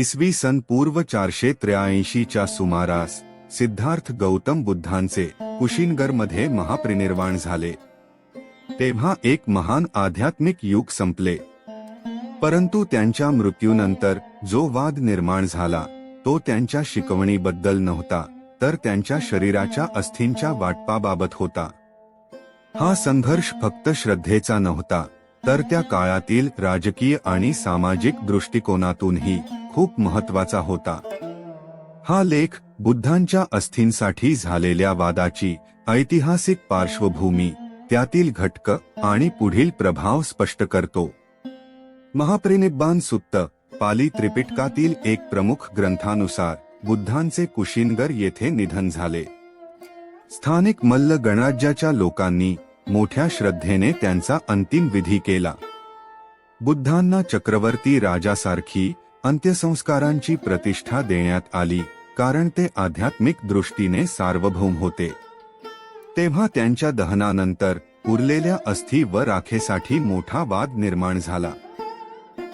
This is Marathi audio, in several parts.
इसवी सन पूर्व चारशे त्र्याऐंशीच्या सुमारास सिद्धार्थ गौतम बुद्धांचे कुशीनगरमध्ये महाप्रिनिर्वाण झाले. तेव्हा एक महान आध्यात्मिक युग संपले. परंतु त्यांच्या मृत्यूनंतर जो वाद निर्माण झाला तो त्यांच्या शिकवणीबद्दल नव्हता तर त्यांच्या शरीराच्या अस्थींच्या वाटपाबाबत होता. हा संघर्ष फक्त श्रद्धेचा नव्हता तर त्या काळातील राजकीय आणि सामाजिक दृष्टिकोनातूनही खूप महत्त्वाचा होता. हा लेख बुद्धांच्या अस्थींसाठी झालेल्या वादाची ऐतिहासिक पार्श्वभूमी त्यातील घटक आणि पुढील प्रभाव स्पष्ट करतो. महापरिनिब्बान सुत्त पाली त्रिपिटकातील एक प्रमुख ग्रंथानुसार बुद्धांचे कुशीनगर येथे निधन झाले. स्थानिक मल्ल गणराज्याच्या लोकांनी मोठ्या श्रद्धेने त्यांचा अंतिम विधी केला. बुद्धांना चक्रवर्ती राजासारखी अंत्यसंस्कारांची प्रतिष्ठा देण्यात आली कारण ते आध्यात्मिक दृष्टीने सार्वभौम होते. तेव्हा त्यांच्या दहनानंतर उरलेल्या अस्थी व राखेसाठी मोठा वाद निर्माण झाला.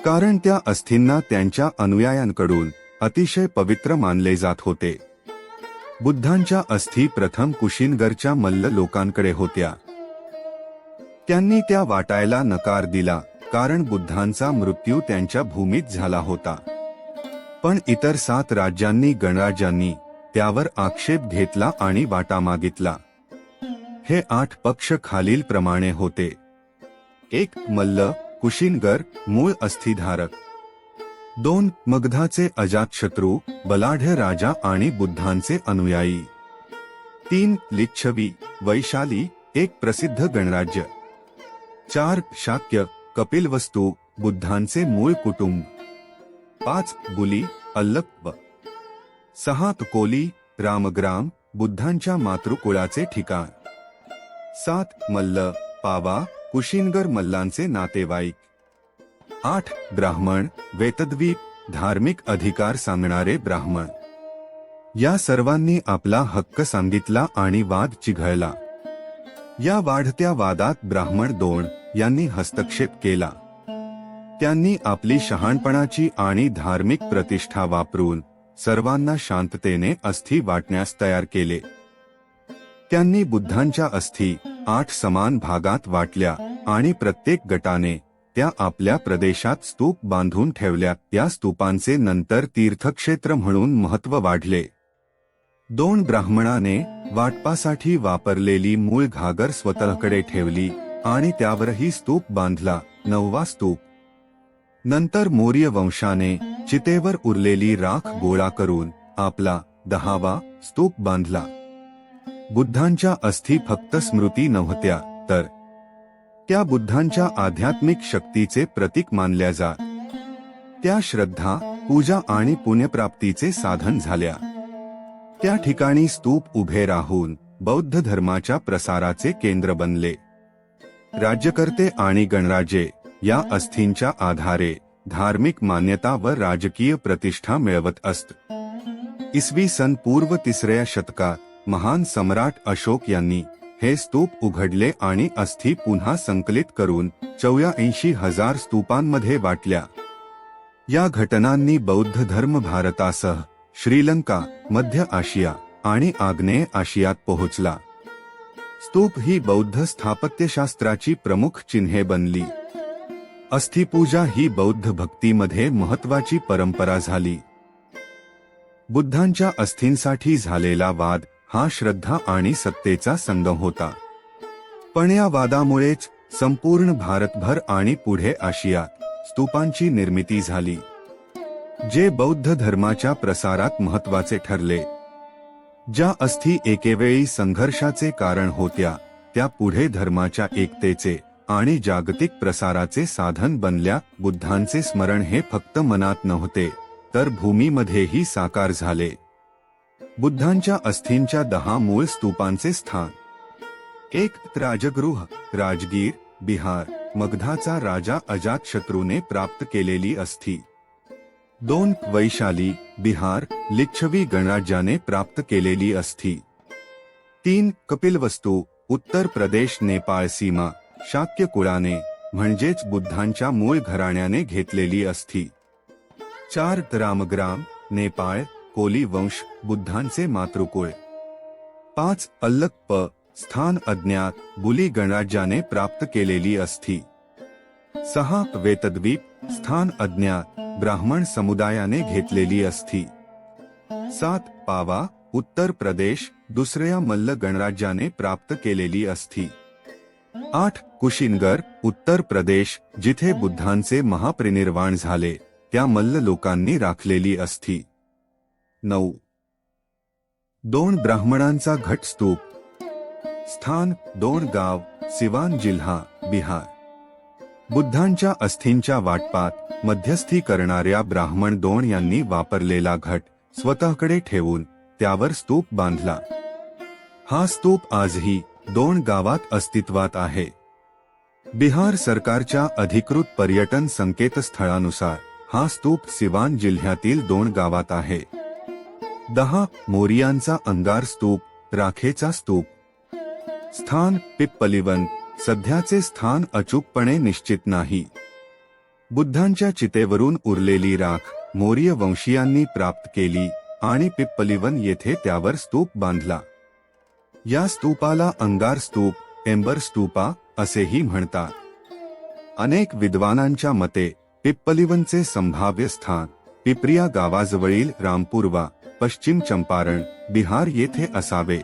कारण त्या अस्थींना त्यांच्या अनुयायांकडून अतिशय पवित्र मानले जात होते. बुद्धांच्या अस्थी प्रथम कुशीनगरच्या मल्ल लोकांकडे होत्या. त्यांनी त्या वाटायला नकार दिला कारण बुद्धांचा मृत्यू त्यांच्या भूमीत झाला होता. पण इतर सात राज्यांनी गणराज्यांनी त्यावर आक्षेप घेतला आणि वाटा मागितला. हे आठ पक्ष खालील प्रमाणे होते. एक मल्ल कुशीनगर मूळ अस्थिधारक. दोन मगधाचे अजातशत्रू बलाढ्य राजा आणि बुद्धांचे अनुयायी. तीन लिच्छवी वैशाली एक प्रसिद्ध गणराज्य. चार शाक्य कपिलवस्तू बुद्धांचे मूळ कुटुंब. पाच बुली अल्लप सहा तुकोली रामग्राम बुद्धांच्या मातृकुळाचे ठिकाण. सात मल्ल पावा कुशीनगर मल्लांचे नातेवाईक. आठ ब्राह्मण वेतद्वीप धार्मिक अधिकार सांगणारे ब्राह्मण. या सर्वांनी आपला हक्क सांगितला आणि वाद चिघळला. या वाढत्या वादात ब्राह्मण दोन यांनी हस्तक्षेप केला. त्यांनी आपली शहाणपणाची आणि धार्मिक प्रतिष्ठा वापरून सर्वांना शांततेने अस्थी वाटण्यास तयार केले. त्यांनी बुद्धांच्या अस्थी आठ समान भागात वाटल्या आणि प्रत्येक गटाने त्या आपल्या प्रदेशात स्तूप बांधून ठेवल्या. त्या स्तूपांचे नंतर तीर्थक्षेत्र म्हणून महत्त्व वाढले. दोन ब्राह्मणाने वाटपासाठी वापरलेली मूळ घागर स्वतःकडे ठेवली. आणि त्यावरही स्तूप बांधला. नववा स्तूप. नंतर मौर्य वंशाने चितेवर उरलेली राख गोळा करून आपला दहावा स्तूप बांधला. बुद्धांच्या अस्थी फक्त स्मृती नव्हत्या तर त्या बुद्धांच्या आध्यात्मिक शक्तीचे प्रतीक मानल्या जात त्या श्रद्धा पूजा आणि पुण्यप्राप्तीचे साधन झाल्या. त्या ठिकाणी स्तूप उभे राहून बौद्ध धर्माच्या प्रसाराचे केंद्र बनले. राज्यकर्ते आणि गणराजे या अस्थींच्या आधारे धार्मिक मान्यता व राजकीय प्रतिष्ठा मिळवत असत. इसवी सन पूर्व तिसऱ्या शतकात महान सम्राट अशोक यांनी हे स्तूप उघडले आणि अस्थी पुन्हा संकलित करून चौऱ्याऐंशी हजार स्तूपांमध्ये वाटल्या. या घटनांनी बौद्ध धर्म भारतासह श्रीलंका मध्य आशिया आणि आग्नेय आशियात पोहोचला. स्तूप ही बौद्ध स्थापत्यशास्त्राची प्रमुख चिन्हे बनली. अस्थिपूजा ही बौद्ध भक्तीमध्ये महत्वाची परंपरा झाली. बुद्धांच्या अस्थींसाठी झालेला वाद हा श्रद्धा आणि सत्तेचा संगम होता. पण या वादामुळेच संपूर्ण भारतभर आणि पुढे आशियात स्तूपांची निर्मिती झाली. जे बौद्ध धर्माच्या प्रसारात महत्त्वाचे ठरले. ज्या अस्थी एकेवेळी संघर्षाचे कारण होत्या त्या पुढे धर्माच्या एकतेचे आणि जागतिक प्रसाराचे साधन बनल्या बुद्धांचे स्मरण हे फक्त मनात नव्हते तर भूमीमध्येही साकार झाले. बुद्धांच्या अस्थींच्या दहा मूळ स्तूपांचे स्थान. एक राजगृह राजगीर बिहार मगधाचा राजा अजातशत्रूने प्राप्त केलेली अस्थी. दोन वैशाली बिहार लिच्छवी गणराज्याने प्राप्त केलेली अस्थी. तीन कपिलवस्तू उत्तर प्रदेश नेपाळ सीमा शाक्य कुळाने म्हणजेच बुद्धांच्या मूळ घराण्याने घेतलेली अस्थी. चार रामग्राम नेपाळ कोली वंश बुद्धांचे मातृकुळ. पाच अल्लक प स्थान अज्ञात बुली गणराज्याने प्राप्त केलेली अस्थी. सहा वेतद्वीप स्थान अज्ञात ब्राह्मण समुदायाने घेतलेली असती. सात पावा उत्तर प्रदेश दुसऱ्या मल्ल गणराज्याने प्राप्त केलेली असती. आठ कुशिनगर उत्तर प्रदेश जिथे बुद्धांचे महाप्रिनिर्वाण झाले त्या मल्ल लोकांनी राखलेली असती. नऊ. दोन ब्राह्मणांचा घटस्तूप. स्थान दोन गाव सिवान जिल्हा बिहार. बुद्धांच्या अस्थींच्या वाटपात मध्यस्थी करणाऱ्या ब्राह्मण दोन यांनी वापरलेला घट स्वतःकडे ठेवून त्यावर स्तूप बांधला. हा स्तूप आजही दोन गावात अस्तित्वात आहे. बिहार सरकारच्या अधिकृत पर्यटन संकेतस्थळानुसार हा स्तूप सिवान जिल्ह्यातील दोन गावात आहे. दहा मोरियांचा अंगार स्तूप राखेचा स्तूप. स्थान पिप्पलिवन सध्याचे स्थान अचूकपणे निश्चित नाही. बुद्धांच्या चितेवरून उरलेली राख मौर्य वंशीयांनी प्राप्त केली आणि पिप्पलिवन येथे त्यावर स्तूप बांधला. या स्तूपाला अंगार स्तूप एंबर स्तूपा असेही म्हणतात. अनेक विद्वानांच्या मते पिप्पलिवनचे संभाव्य स्थान पिपरिया गावाजवळील रामपूर्वा पश्चिम चंपारण बिहार येथे असावे.